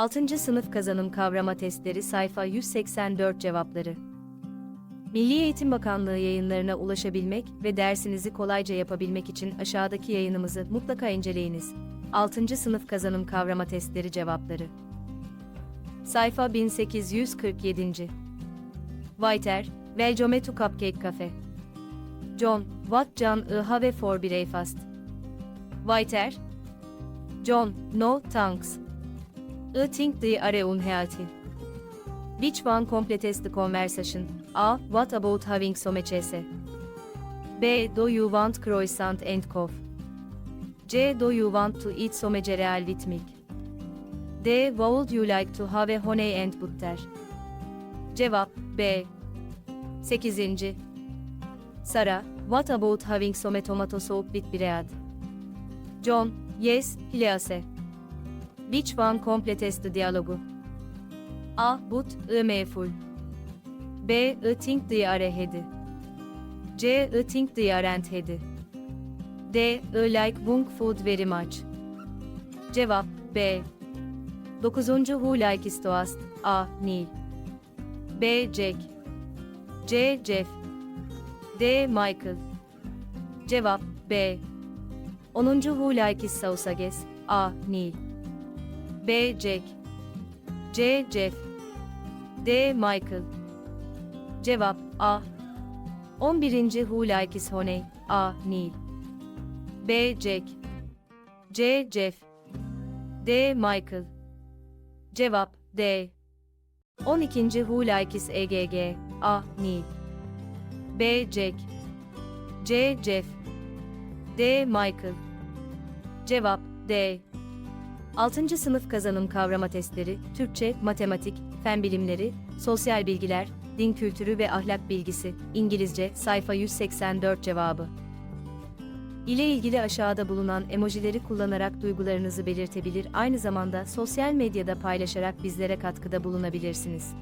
6. Sınıf Kazanım Kavrama Testleri Sayfa 184 Cevapları Milli Eğitim Bakanlığı yayınlarına ulaşabilmek ve dersinizi kolayca yapabilmek için aşağıdaki yayınımızı mutlaka inceleyiniz. 6. Sınıf Kazanım Kavrama Testleri Cevapları Sayfa 1847. Whiter, Welcome to Cupcake Cafe. John, what John I have for breakfast? Whiter, John, no thanks. I they are unhealthy. Which one completes the conversation? A. What about having so much essay? B. Do you want croissant and coffee? C. Do you want to eat some cereal with milk? D. Would you like to have a honey and butter? Cevap B. 8. Sara, what about having some tomato soup with bread? John, yes, please. Which one completes the dialogue? A. But, I meful. B. I think they are ahead. C. I think they aren't ahead. D. I like junk food very much. Cevap B. 9. Who likes toast? A. Neil. B. Jack. C. Jeff. D. Michael. Cevap B. 10. Who likes sausages? A. Neil. B. Jack. C. Jeff. D. Michael. Cevap A. 11. Who likes honey? A. Neil. B. Jack. C. Jeff. D. Michael. Cevap D. 12. Who likes EGG? A. Neil. B. Jack. C. Jeff. D. Michael. Cevap D. 6. Sınıf Kazanım Kavrama Testleri, Türkçe, Matematik, Fen Bilimleri, Sosyal Bilgiler, Din Kültürü ve Ahlak Bilgisi, İngilizce, sayfa 184 cevabı. ile ilgili aşağıda bulunan emojileri kullanarak duygularınızı belirtebilir, aynı zamanda sosyal medyada paylaşarak bizlere katkıda bulunabilirsiniz.